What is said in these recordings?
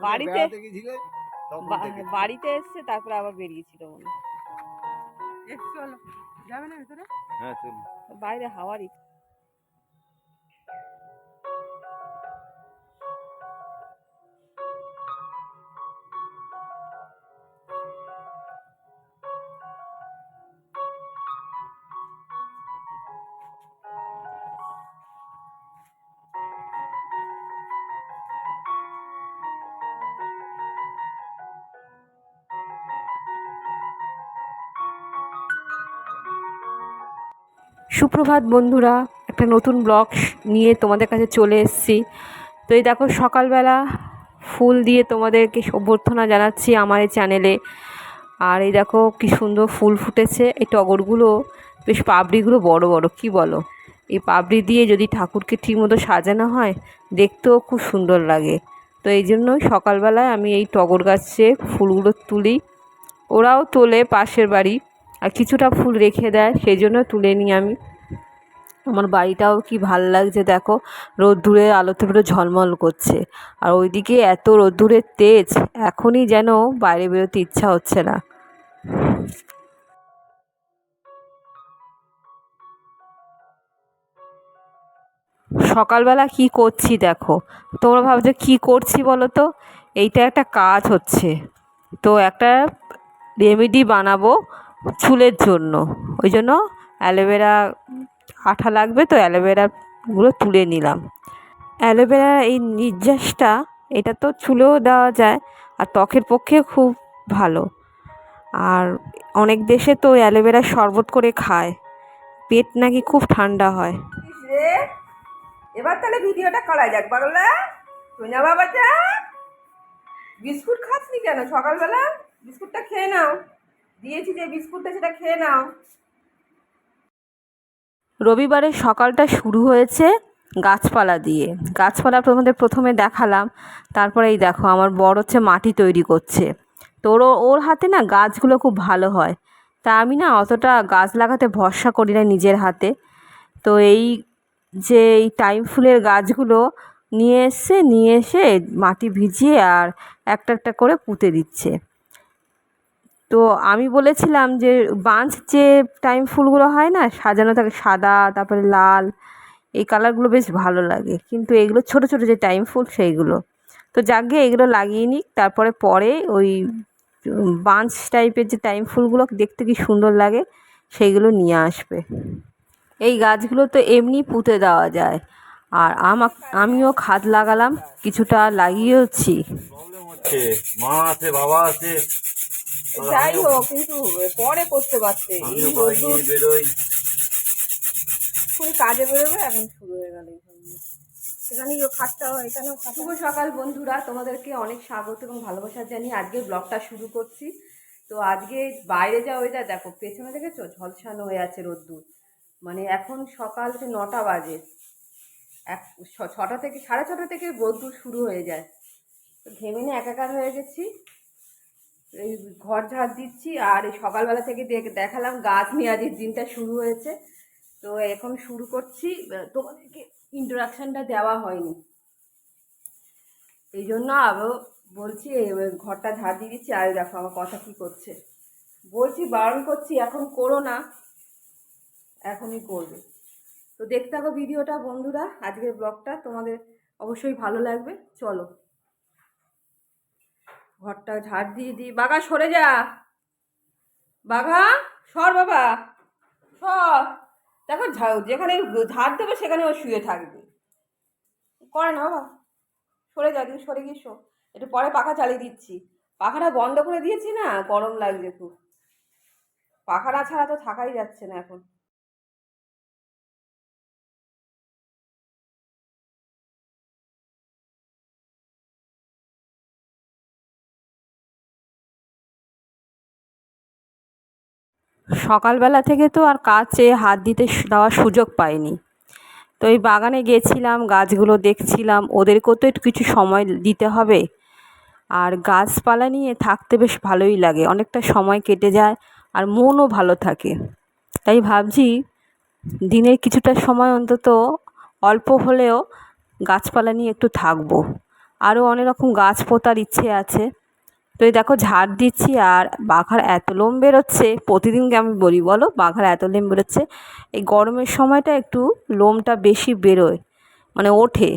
বাড়িতে বেড়াতে এসছে তারপরে আবার বেরিয়েছিল মনে হয়। যাবে না ভেতরে? হ্যাঁ বাইরে হাওয়ার সুপ্রভাত বন্ধুরা, একটা নতুন ব্লগ নিয়ে তোমাদের কাছে চলে এসেছি। তো এই দেখো, সকালবেলা ফুল দিয়ে তোমাদেরকে অভ্যর্থনা জানাচ্ছি আমার এই চ্যানেলে আর এই দেখো, কি সুন্দর ফুল ফুটেছে। এই টগরগুলো, বেশ পাবড়িগুলো বড় বড়, কি বলো? এই পাপড়ি দিয়ে যদি ঠাকুরকে ঠিকমতো সাজানো হয়, দেখতেও খুব সুন্দর লাগে। তো এই জন্য সকালবেলায় আমি এই টগর গাছে ফুলগুলো তুলি। ওরাও তোলে পাশের বাড়ি। আর কিছুটা ফুল রেখে দেয়, সেই জন্য তুলে নিই আমি। আমার বাড়িটাও কি ভালো লাগছে দেখো রোদ্দুরের আলোতে পুরো ঝলমল করছে। আর ওইদিকে এত রোদ্দুরের তেজ, এখনই যেন বাইরে বেরোতে ইচ্ছা হচ্ছে না। সকালবেলা কি করছি দেখো, তোমরা ভাবছ কি করছি বলো তো? এইটা একটা কাজ হচ্ছে। তো একটা রেমেডি বানাবো চুলের জন্য। ওই জন্য অ্যালোভেরা আঠা লাগবে তো অ্যালোভেরাগুলো তুলে নিলাম। অ্যালোভেরার এই নির্যাসটা, এটা তো চুলেও দেওয়া যায় আর ত্বকের পক্ষে খুব ভালো। আর অনেক দেশে তো অ্যালোভেরা শরবত করে খায়। পেট নাকি খুব ঠান্ডা হয়। এবার তাহলে ভিডিওটা করা যাক বাবাটা বিস্কুট খাসনি কেন সকালবেলা? বিস্কুটটা খেয়ে নাও। দিয়েছি যে বিস্কুটটা, সেটা খেয়ে নাও। রবিবারের সকালটা শুরু হয়েছে গাছপালা দিয়ে। গাছপালা তোমাদের প্রথমে দেখালাম, তারপরে এই দেখো, আমার বড় হচ্ছে মাটি তৈরি করছে। তো ওর ওর হাতে না গাছগুলো খুব ভালো হয়। তা আমি না অতটা গাছ লাগাতে ভরসা করি না নিজের হাতে। তো এই যে এই টাইম ফুলের গাছগুলো নিয়ে এসছে, নিয়ে এসে মাটি ভিজিয়ে আর একটা একটা করে পুঁতে দিচ্ছে। তো আমি বলেছিলাম যে বাঞ্চ যে টাইম ফুলগুলো হয় না, সাজানো থাকে সাদা, তারপরে লাল, এই কালারগুলো বেশ ভালো লাগে। কিন্তু এগুলো ছোট ছোট যে টাইম ফুল সেইগুলো। তো যাকে এগুলো লাগিয়ে নিক, তারপরে পরে ওই বাঞ্চ টাইপের যে টাইম ফুলগুলো দেখতে কি সুন্দর লাগে, সেইগুলো নিয়ে আসবে। এই গাছগুলো তো এমনি পুঁতে দেওয়া যায়। আর আমা, আমিও খাদ লাগালাম, কিছুটা লাগিয়েওছি। মা আছে, বাবা আছে যাই হোক কিন্তু পরে করতে পারতে এই রোদ্দুর নিয়ে কাজে বেরোবে এখন শুরু হয়ে গেল সেখানে এখানেও শুভ সকাল বন্ধুরা তোমাদেরকে অনেক স্বাগত এবং ভালোবাসা জানিয়ে আজকে ব্লগটা শুরু করছি। তো আজকে বাইরে যা ওয়েদার দেখো পেছনে দেখেছ ঝলসানো হয়ে আছে রোদ্দুর। মানে এখন সকাল যে নটা বাজে এক ছ- ছটা থেকে সাড়ে ছটা থেকে রোদ্দুর শুরু হয়ে যায়। তো ঘেমে নিয়ে একাকার হয়ে গেছি। এই ঘর ঝাড় দিচ্ছি, আর এই সকালবেলা থেকে দেখ- দেখালাম গাছ নিয়ে আজকের দিনটা শুরু হয়েছে। তো এখন শুরু করছি। তোমাদেরকে ইন্ট্রোডাকশানটা দেওয়া হয়নি। এই জন্য আরও বলছি ঘরটা ঝাড় দিয়ে দিচ্ছি, আর দেখো আমার কথা কি করছে। বলছি, বারণ করছি, এখন করো না। এখনই করবে। তো দেখতে থাকো ভিডিওটা, বন্ধুরা, আজকের ব্লগটা তোমাদের অবশ্যই ভালো লাগবে। চলো। ঘরটা ঝাড় দিয়ে দিই। বাঘা, সরে যা। বাঘা, সর বাবা। সর। দেখো যেখানে ঝাড় দেবে, সেখানে ও শুয়ে থাকবে। করে না বাবা। সরে যা তুমি সরে গিয়ে শো। একটু পরে পাখা চালিয়ে দিচ্ছি। পাখাটা বন্ধ করে দিয়েছি না? গরম লাগছে খুব। পাখাটা ছাড়া তো থাকাই যাচ্ছে না এখন। সকালবেলা থেকে তো আর কাছে হাত দিতে দেওয়ার সুযোগ পাইনি। তো এই বাগানে গেছিলাম, গাছগুলো দেখছিলাম, ওদেরকেও তো একটু কিছু সময় দিতে হবে। আর গাছপালা নিয়ে থাকতে বেশ ভালোই লাগে, অনেকটা সময় কেটে যায় আর মনও ভালো থাকে। তাই ভাবছি দিনের কিছুটা সময় অন্তত অল্প হলেও গাছপালা নিয়ে একটু থাকব। আরও অনেক রকম গাছ পোতার ইচ্ছে আছে। তো এই দেখো ঝাড় দিচ্ছি আর বাঘার এত লোম বেরোচ্ছে। প্রতিদিনকে আমি বলি বলো? বাঘার এত লোম বেরোচ্ছে। এই গরমের সময়টা একটু লোমটা বেশি বেরোয় মানে ওঠে।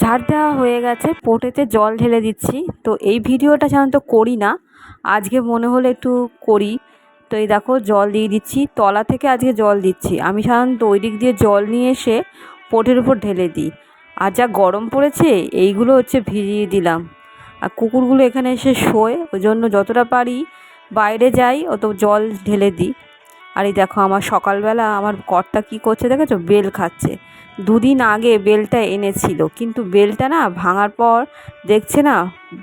ঝাড় দেওয়া হয়ে গেছে, পোটেতে জল ঢেলে দিচ্ছি। তো এই ভিডিওটা সাধারণত করি না, আজকে মনে হলো একটু করি। তো এই দেখো, জল দিয়ে দিচ্ছি, তলা থেকে আজকে জল দিচ্ছি। আমি সাধারণত ওই দিক দিয়ে জল নিয়ে এসে পোটের উপর ঢেলে দিই। আর যা গরম পড়েছে, এইগুলো হচ্ছে ভিজিয়ে দিলাম। আর কুকুরগুলো এখানে এসে শোয়, ওই জন্য যতটা পারি বাইরে যাই, অত জল ঢেলে দিই। আর এই দেখো, আমার সকালবেলা আমার কর্তা কী করছে দেখেছ? বেল খাচ্ছে। দুদিন আগে বেলটা এনেছিল, কিন্তু বেলটা না ভাঙার পর দেখছে না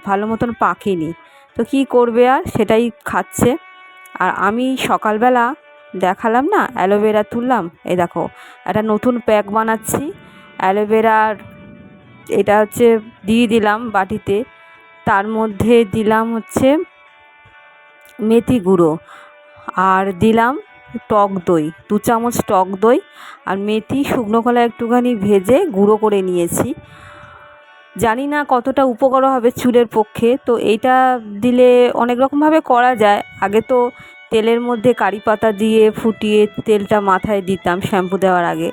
ভালো মতন পাকেনি। তো কী করবে আর? সেটাই খাচ্ছে। আর আমি সকালবেলা দেখালাম না, অ্যালোভেরা তুললাম। এই দেখো, একটা নতুন প্যাক বানাচ্ছি। অ্যালোভেরার এটা হচ্ছে দিয়ে দিলাম বাটিতে। তার মধ্যে দিলাম হচ্ছে মেথি গুঁড়ো। আর দিলাম টক দই, দু চামচ টক দই আর মেথি শুকনো কলা একটুখানি ভেজে গুঁড়ো করে নিয়েছি। জানি না কতটা উপকার হবে চুলের পক্ষে, তো এইটা দিলে অনেক রকমভাবে করা যায়। আগে তো তেলের মধ্যে কারি পাতা দিয়ে ফুটিয়ে তেলটা মাথায় দিতাম শ্যাম্পু দেওয়ার আগে।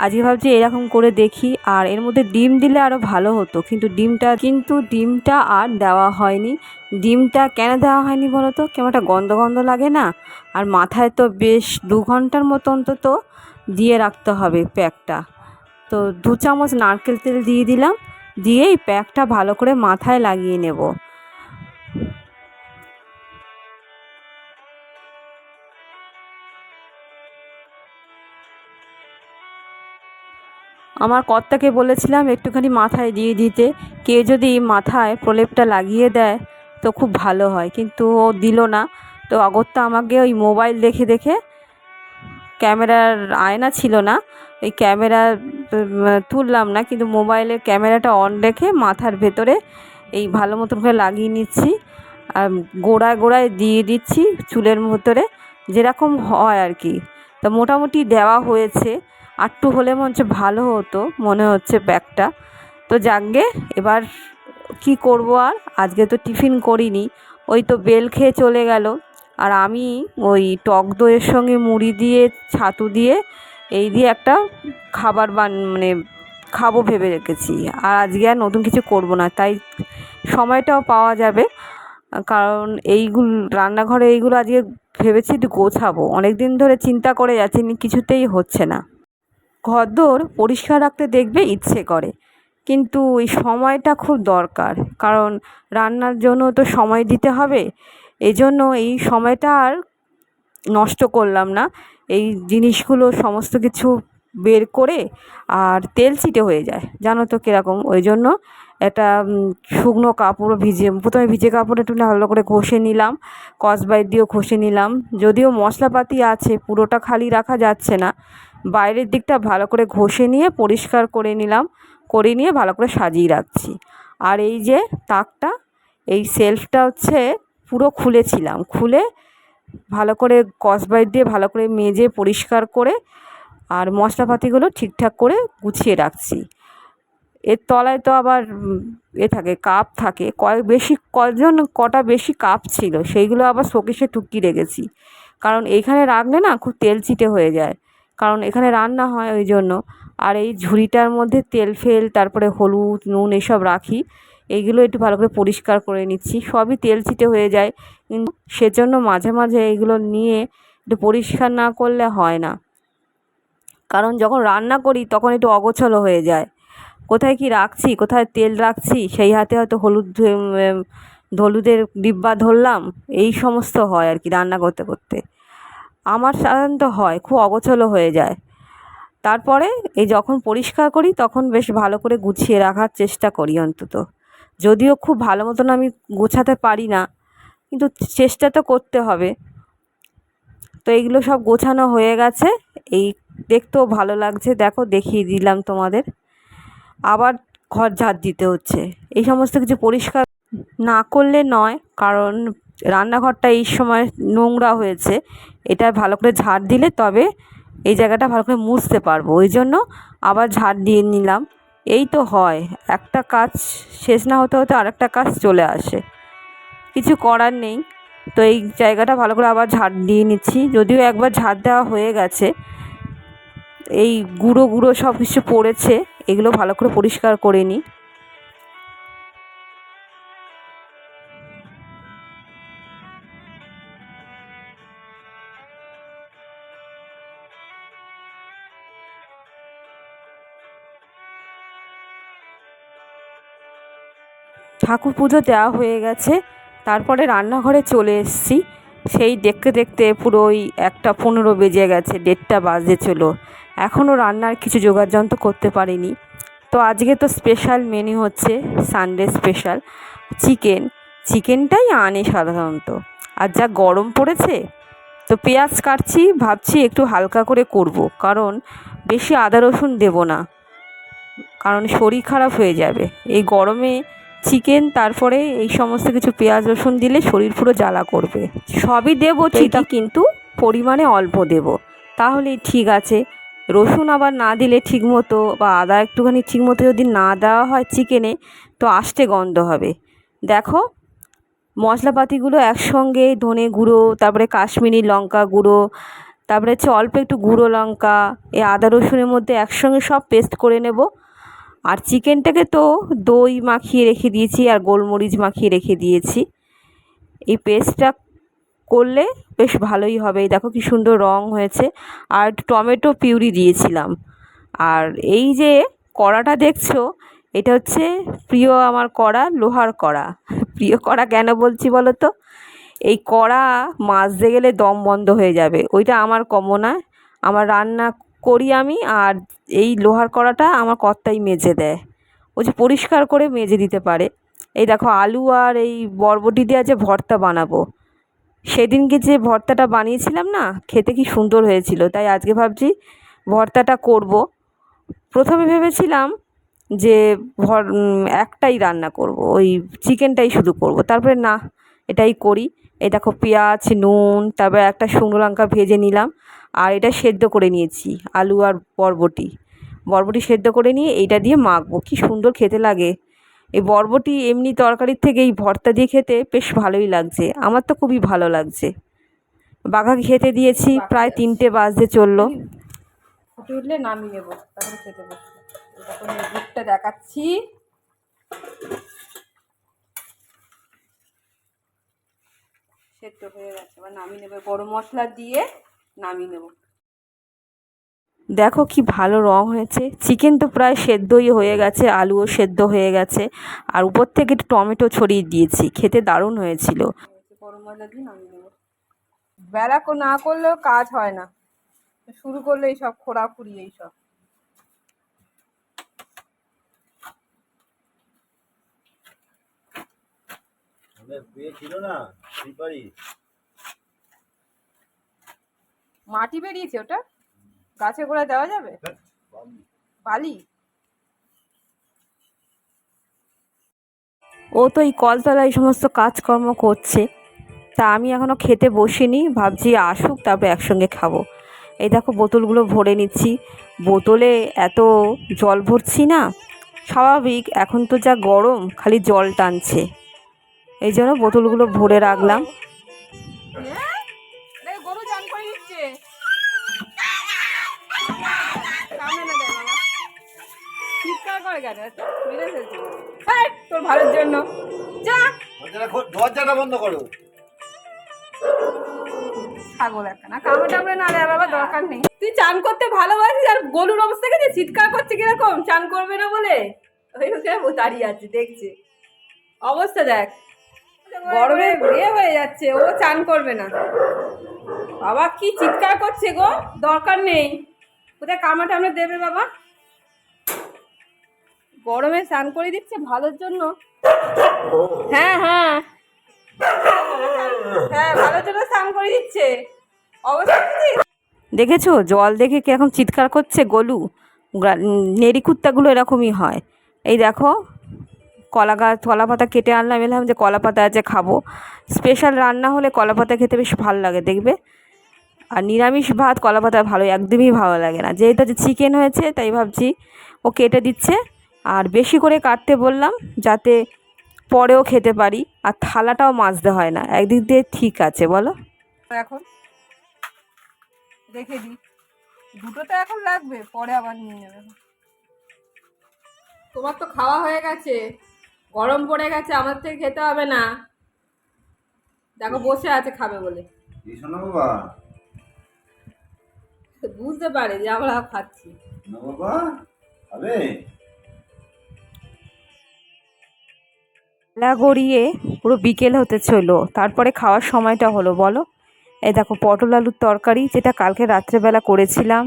আজকে ভাবছি এরকম করে দেখি। আর এর মধ্যে ডিম দিলে আরও ভালো হতো। কিন্তু ডিমটা কিন্তু ডিমটা আর দেওয়া হয়নি। ডিমটা কেন দেওয়া হয়নি বলো তো কেমন একটা গন্ধ গন্ধ লাগে না? আর মাথায় তো বেশ দু ঘণ্টার মতো অন্তত দিয়ে রাখতে হবে প্যাকটা। তো দু চামচ নারকেল তেল দিয়ে দিলাম। দিয়ে এই প্যাকটা ভালো করে মাথায় লাগিয়ে নেব। আমার কর্তাকে বলেছিলাম একটুখানি মাথায় দিয়ে দিতে। কেউ যদি মাথায় প্রলেপটা লাগিয়ে দেয় তো খুব ভালো হয়, কিন্তু ও দিল না। তো অগত্যা আমাকে ওই মোবাইল দেখে দেখে ক্যামেরার আয়না ছিল না, ওই ক্যামেরা তুললাম না, কিন্তু মোবাইলের ক্যামেরাটা অন রেখে মাথার ভেতরে এই ভালো মতন করে লাগিয়ে নিচ্ছি। আর গোড়ায় গোড়ায় দিয়ে দিচ্ছি চুলের ভেতরে, যেরকম হয় আর কি। তো মোটামুটি দেওয়া হয়েছে। আটটু হলে মনে হচ্ছে ভালো হতো, মনে হচ্ছে ব্যাগটা। তো যাকগে, এবার কি করব আর? আজকে তো টিফিন করিনি, ওই তো বেল খেয়ে চলে গেল। আর আমি ওই টক দইয়ের সঙ্গে মুড়ি দিয়ে, ছাতু দিয়ে, এই দিয়ে একটা খাবার বান মানে খাব ভেবে রেখেছি। আর আজকে আর নতুন কিছু করব না, তাই সময়টাও পাওয়া যাবে। কারণ এইগুলো, রান্নাঘরে এইগুলো আজকে ভেবেছি একটু গোছাবো। অনেক দিন ধরে চিন্তা করে যাচ্ছি, কিছুতেই হচ্ছে না। ঘরদোর পরিষ্কার রাখতে দেখবে ইচ্ছে করে। কিন্তু এই সময়টা খুব দরকার। কারণ রান্নার জন্য তো সময় দিতে হবে। এই জন্য এই সময়টা আর নষ্ট করলাম না। এই জিনিসগুলো সমস্ত কিছু বের করে আর তেল ছিটে হয়ে যায়। জানো তো কীরকম? ওই জন্য একটা শুকনো কাপড় ভিজে প্রথমে ভিজে কাপড় একটু ভালো করে ঘষে নিলাম। কসবাইট দিয়েও ঘষে নিলাম। যদিও মশলাপাতি আছে, পুরোটা খালি রাখা যাচ্ছে না। বাইরের দিকটা ভালো করে ঘষে নিয়ে পরিষ্কার করে নিলাম, করে নিয়ে ভালো করে সাজিয়ে রাখছি। আর এই যে তাকটা, এই সেলফটা হচ্ছে পুরো খুলেছিলাম। খুলে ভালো করে কসবাইট দিয়ে ভালো করে মেজে পরিষ্কার করে আর মশলাপাতিগুলো ঠিকঠাক করে গুছিয়ে রাখছি। এর তলায় তো আবার এ থাকে, কাপ থাকে। কয়েক বেশি, কজন কটা বেশি কাপ ছিল, সেইগুলো আবার শোকেসে টুকিয়ে রেখেছি। কারণ এইখানে রাখলে না খুব তেল চিটে হয়ে যায়। কারণ এখানে রান্না হয় ওই জন্য। আর এই ঝুড়িটার মধ্যে তেল ফেল, তারপরে হলুদ, নুন এসব রাখি। এইগুলো একটু ভালো করে পরিষ্কার করে নিচ্ছি। সবই তেল ছিটে হয়ে যায়। কিন্তু সেজন্য মাঝে মাঝে এইগুলো নিয়ে একটু পরিষ্কার না করলে হয় না। কারণ যখন রান্না করি তখন একটু অগোছালো হয়ে যায়। কোথায় কি রাখছি, কোথায় তেল রাখছি, সেই হাতে হয়তো হলুদ হলুদের ডিব্বা ধরলাম, এই সমস্ত হয় আর কি রান্না করতে করতে। আমার সাধারণত হয়, খুব অগোছালো হয়ে যায়। তারপরে এই যখন পরিষ্কার করি, তখন বেশ ভালো করে গুছিয়ে রাখার চেষ্টা করি অন্তত। যদিও খুব ভালো মতন আমি গোছাতে পারি না, কিন্তু চেষ্টা তো করতে হবে। তো এইগুলো সব গোছানো হয়ে গেছে। এই দেখতেও ভালো লাগছে। দেখো, দেখিয়ে দিলাম তোমাদের। আবার ঘর ঝাড় দিতে হচ্ছে। এই সমস্ত কিছু পরিষ্কার না করলে নয়, কারণ রান্নাঘরটা এই সময় নোংরা হয়েছে। এটা ভালো করে ঝাড় দিলে তবে এই জায়গাটা ভালো করে মুছতে পারব। ওই জন্য আবার ঝাড় দিয়ে নিলাম। এই তো হয়, একটা কাজ শেষ না হতে হতে আরেকটা কাজ চলে আসে। কিছু করার নেই। তো এই জায়গাটা ভালো করে আবার ঝাড় দিয়ে নিচ্ছি। যদিও একবার ঝাড় দেওয়া হয়ে গেছে। এই গুঁড়ো গুঁড়ো সব কিছু পড়েছে। এগুলো ভালো করে পরিষ্কার করে নিই। ঠাকুর পুজো দেওয়া হয়ে গেছে। তারপরে রান্নাঘরে চলে এসেছি। সেই দেখতে দেখতে পুরো ওই একটা পনেরো বেজে গেছে, দেড়টা বাজে চলো এখনও রান্নার কিছু যোগাযন্ত্র করতে পারিনি। তো আজকে তো স্পেশাল মেনু হচ্ছে সানডে স্পেশাল চিকেন চিকেনটাই আনি সাধারণত। আর যা গরম পড়েছে, তো পেঁয়াজ কাটছি, ভাবছি একটু হালকা করে করব। কারণ বেশি আদা রসুন দেবো না। কারণ শরীর খারাপ হয়ে যাবে। এই গরমে চিকেন তারপরে এই সমস্ত কিছু পেঁয়াজ রসুন দিলে শরীর পুরো জ্বালা করবে। সবই দেবো ঠিকই কিন্তু পরিমাণে অল্প দেব। তাহলেই ঠিক আছে। রসুন আবার না দিলে ঠিক মতো বা আদা একটুখানি ঠিক মতো যদি না দেওয়া হয় চিকেনে তো আষ্টে গন্ধ হবে। দেখো মশলাপাতিগুলো একসঙ্গে ধনে গুঁড়ো তারপরে কাশ্মীরি লঙ্কা গুঁড়ো তারপরে হচ্ছে অল্প একটু গুঁড়ো লঙ্কা এই আদা রসুনের মধ্যে একসঙ্গে সব পেস্ট করে নেব। আর চিকেনটাকে তো দই মাখিয়ে রেখে দিয়েছি আর গোলমরিচ মাখিয়ে রেখে দিয়েছি। এই পেস্টটা করলে বেশ ভালোই হবে। দেখো কি সুন্দর রং হয়েছে। আর টমেটো পিউরি দিয়েছিলাম। আর এই যে কড়াটা দেখছ, এটা হচ্ছে প্রিয় আমার কড়া, লোহার কড়া। প্রিয় কড়া কেন বলছি বলো তো? এই কড়া মাজতে গেলে দম বন্ধ হয়ে যাবে। ওইটা আমার কমো না আমার রান্না করি আমি আর এই লোহার কড়াটা আমার কর্তাই মেজে দেয়। ও যে পরিষ্কার করে মেজে দিতে পারে। এই দেখো আলু আর এই বরবটি দিয়ে যে ভর্তা বানাবো। সেদিনকে যে ভর্তাটা বানিয়েছিলাম না, খেতে কি সুন্দর হয়েছিল। তাই আজকে ভাবছি ভর্তাটা করব। প্রথমে ভেবেছিলাম যে ভর একটাই রান্না করব। ওই চিকেনটাই শুধু করব। তারপরে না, এটাই করি। এই দেখো পেঁয়াজ, নুন, তারপরে একটা শুকনো লঙ্কা ভেজে নিলাম। আর এটা সেদ্ধ করে নিয়েছি আলু আর বরবটি। বরবটি সেদ্ধ করে নিয়ে এইটা দিয়ে মাখবো। কি সুন্দর খেতে লাগে। এই বরবটি এমনি তরকারির থেকে এই ভর্তা দিয়ে খেতে বেশ ভালোই লাগছে। আমার তো খুবই ভালো লাগছে। বাঘাকে খেতে দিয়েছি প্রায় তিনটে বাজতে চলল। ফুটে উঠলে নামিয়ে নেব তারপরে খেতে বসবো। তখন দুধটা দেখাচ্ছি। সেদ্ধ হয়ে গেছে এবার নামিয়ে নেবে। গরম মশলা দিয়ে নামিয়ে নেব। দেখো কি ভালো রং হয়েছে। চিকেন তো প্রায় সেদ্ধই হয়ে গেছে আলুও সেদ্ধ হয়ে গেছে। আর উপর থেকে একটু টমেটো ছড়িয়ে দিয়েছি খেতে দারুণ হয়েছিল। বেলা কো না করলেও কাজ হয় না। শুরু করলে এইসব খোরাখুরি এইসব ছিল না মাটি বেরিয়েছে ওটা? গাছে গোড়া দেওয়া যাবে? বালি? ও তো এই কলতলায় এই সমস্ত কাজকর্ম করছে। তা আমি এখনও খেতে বসিনি ভাবছি আসুক তারপরে একসঙ্গে খাব। এই দেখো বোতলগুলো ভরে নিচ্ছি। বোতলে এত জল ভরছি না স্বাভাবিক এখন তো যা গরম খালি জল টানছে। এই জন্য বোতলগুলো ভরে রাখলাম। হ্যাঁ তোর ভালোর জন্য। যা। দরজাটা বন্ধ করো। ছাগল একটা না কামড়ে টামড়ে না দেয় বাবা দরকার নেই। তুই চান করতে ভালোবাসিস আর গলুর অবস্থা গেছে চিৎকার করছে কীরকম? চান করবে না বলে? ওই ওকে দাঁড়িয়ে আছে দেখছে। অবস্থা দেখ। গরমে বিয়ে হয়ে যাচ্ছে ও চান করবে না। বাবা কি চিৎকার করছে গো? দরকার নেই। কোথায় কামড়া টামড়ে দেবে বাবা? গরমে স্নান করে দিচ্ছে ভালোর জন্য। হ্যাঁ হ্যাঁ। হ্যাঁ ভালোর জন্য স্নান করে দিচ্ছে। কি? দেখেছ? জল দেখে কীরকম চিৎকার করছে গলু? গ্রা- উম, নেড়ি কুত্তাগুলো এরকমই হয়। এই দেখো কলা গাছ কলা পাতা কেটে আনলাম এলাম যে কলা পাতা আছে খাব। স্পেশাল রান্না হলে কলা পাতা খেতে বেশ ভালো লাগে দেখবে? আর নিরামিষ ভাত কলা পাতা ভালো একদমই ভালো লাগে না। যেহেতু চিকেন হয়েছে তাই ভাবছি ও কেটে দিচ্ছে। আর বেশি করে কাটতে বললাম যাতে পরেও খেতে পারি আর থালাটাও মাজতে হয় না। একদিক দিয়ে ঠিক আছে বলো? এখন দেখে দিই। দুটো তো এখন লাগবে পরে আবার নিয়ে নেবে তোমার তো খাওয়া হয়ে গেছে গরম পড়ে গেছে আমার থেকে খেতে হবে না। দেখো বসে আছে খাবে বলে। বাবা? বুঝতে পারে যে আমরা খাচ্ছি। না বাবা হবে বেলা গড়িয়ে পুরো বিকেল হতে চলো তারপরে খাওয়ার সময়টা হলো, বলো? এই দেখো, পটল আলুর তরকারি যেটা কালকে রাত্রেবেলা করেছিলাম,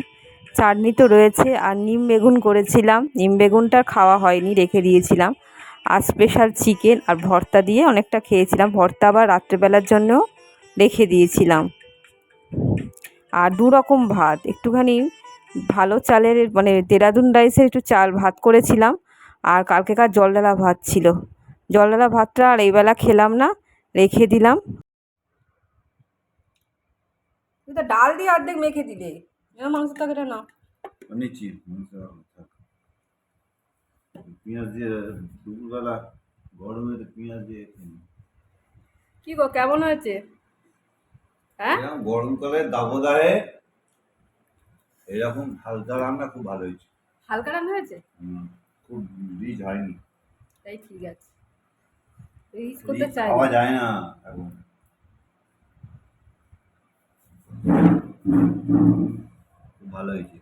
চাটনি তো রয়েছে, আর নিম বেগুন করেছিলাম। নিম বেগুনটা খাওয়া হয়নি, রেখে দিয়েছিলাম। আর স্পেশাল চিকেন আর ভর্তা দিয়ে অনেকটা খেয়েছিলাম। ভর্তা আবার রাত্রেবেলার জন্য রেখে দিয়েছিলাম। আর দু রকম ভাত, একটুখানি ভালো চালের মানে দেরাদুন রাইসের একটু চাল ভাত করেছিলাম, আর কালকেকার জলডালা ভাত ছিল। জলডালা ভাতটা আর এইবেলা খেলাম না রেখে দিলাম। তুই তো ডাল দিয়ে অর্ধেক মেখে দিলে মাংস তরকারিটা না পেঁয়াজ দিয়ে দুপুরবেলা গরমে তো পেঁয়াজ দিয়ে কি গো কেমন হয়েছে? হ্যাঁ? এরকম গরমকালে দাবদাহে এরকম হালকা রান্না খুব ভালো হয়েছে। হালকা রান্না হয়েছে? হুম, খুব রিচ হয়নি। তাই ঠিক আছে। রিচ করতে চাই খাওয়া না। যায় না এখন ভালো হয়েছে।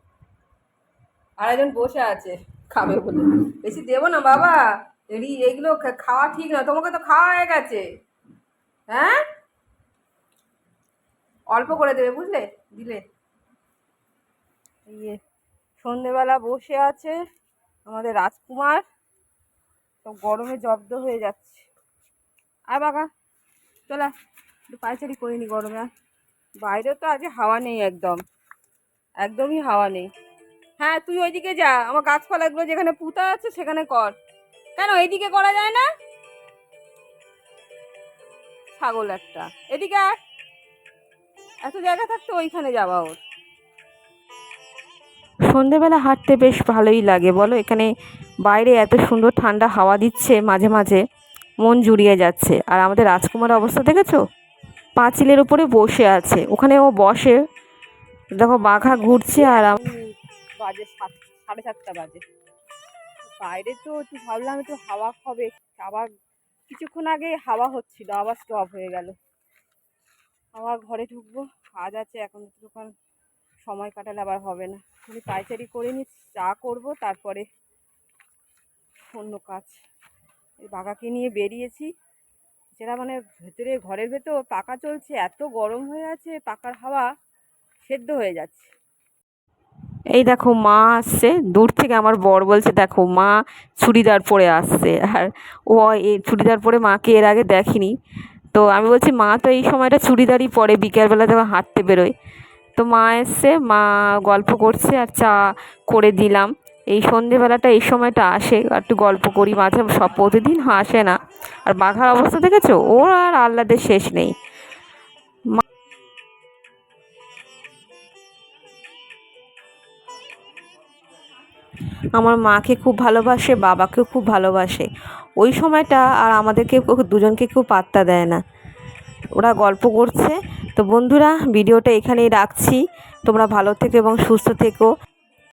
আর একজন বসে আছে খাবে বলে। বেশি দেবো না বাবা এরি এগুলো খাওয়া ঠিক না তোমাকে তো খাওয়া হয়ে গেছে। হ্যাঁ? অল্প করে দেবে বুঝলে দিলে। ইয়ে সন্ধেবেলা বসে আছে আমাদের রাজকুমার সব গরমে জব্দ হয়ে যাচ্ছে। আর বাবা চলা একটু পায়চারি করিনি গরমে। আর। বাইরে তো আজকে হাওয়া নেই একদম। একদমই হাওয়া নেই। হ্যাঁ তুই ওইদিকে যা। আমার গাছপালাগুলো যেখানে পুঁতা আছে সেখানে কর। কেন, এইদিকে করা যায় না? ছাগল একটা। এদিকে আর এত জায়গা থাকতে ওইখানে যাওয়া ওর। সন্ধেবেলা হাঁটতে বেশ ভালোই লাগে। বলো, এখানে বাইরে এত সুন্দর ঠান্ডা হাওয়া দিচ্ছে মাঝে মাঝে। মন জুড়িয়ে যাচ্ছে। আর আমাদের রাজকুমার অবস্থা দেখেছ? পাঁচিলের উপরে বসে আছে। ওখানে ও বসে। দেখো, বাঘা ঘুরছে আর বাজে সাত সাড়ে সাতটা বাজে। বাইরে তো একটু ভাবলাম, একটু হাওয়া হবে। আবার কিছুক্ষণ আগে হাওয়া হচ্ছিল, আবার স্টপ হয়ে গেল। আবার ঘরে ঢুকবো। কাজ আছে, এখন দোকান সময় কাটালে আবার হবে না। আমি পাইচারি করে নি চা করব, তারপরে অন্য কাজ। বাগাকে নিয়ে বেরিয়েছি। যেটা মানে ভেতরে, ঘরের ভেতর পাকা চলছে, এত গরম হয়ে আছে, পাকার হাওয়া সেদ্ধ হয়ে যাচ্ছে। এই দেখো মা আসছে, দূর থেকে আমার বর বলছে, দেখো মা চুড়িদার পরে আসছে। আর ও এই চুড়িদার পরে মাকে এর আগে দেখিনি। তো আমি বলছি, মা তো এই সময়টা চুড়িদারই পরে, বিকেলবেলা যখন হাঁটতে বেরোয়। তো মা এসছে, মা গল্প করছে, আর চা করে দিলাম। এই সন্ধেবেলাটা, এই সময়টা আসে, একটু গল্প করি মাঝে, সব প্রতিদিন আসে না। আর বাঘার অবস্থা দেখেছ? ওর আর আহ্লাদের শেষ নেই। আমার মাকে খুব ভালোবাসে, বাবাকেও খুব ভালোবাসে। ওই সময়টা আর আমাদেরকে দুজনকে কেউ পাত্তা দেয় না। ওরা গল্প করছে। তো বন্ধুরা, ভিডিওটা এখানেই রাখছি। তোমরা ভালো থেকো এবং সুস্থ থেকো।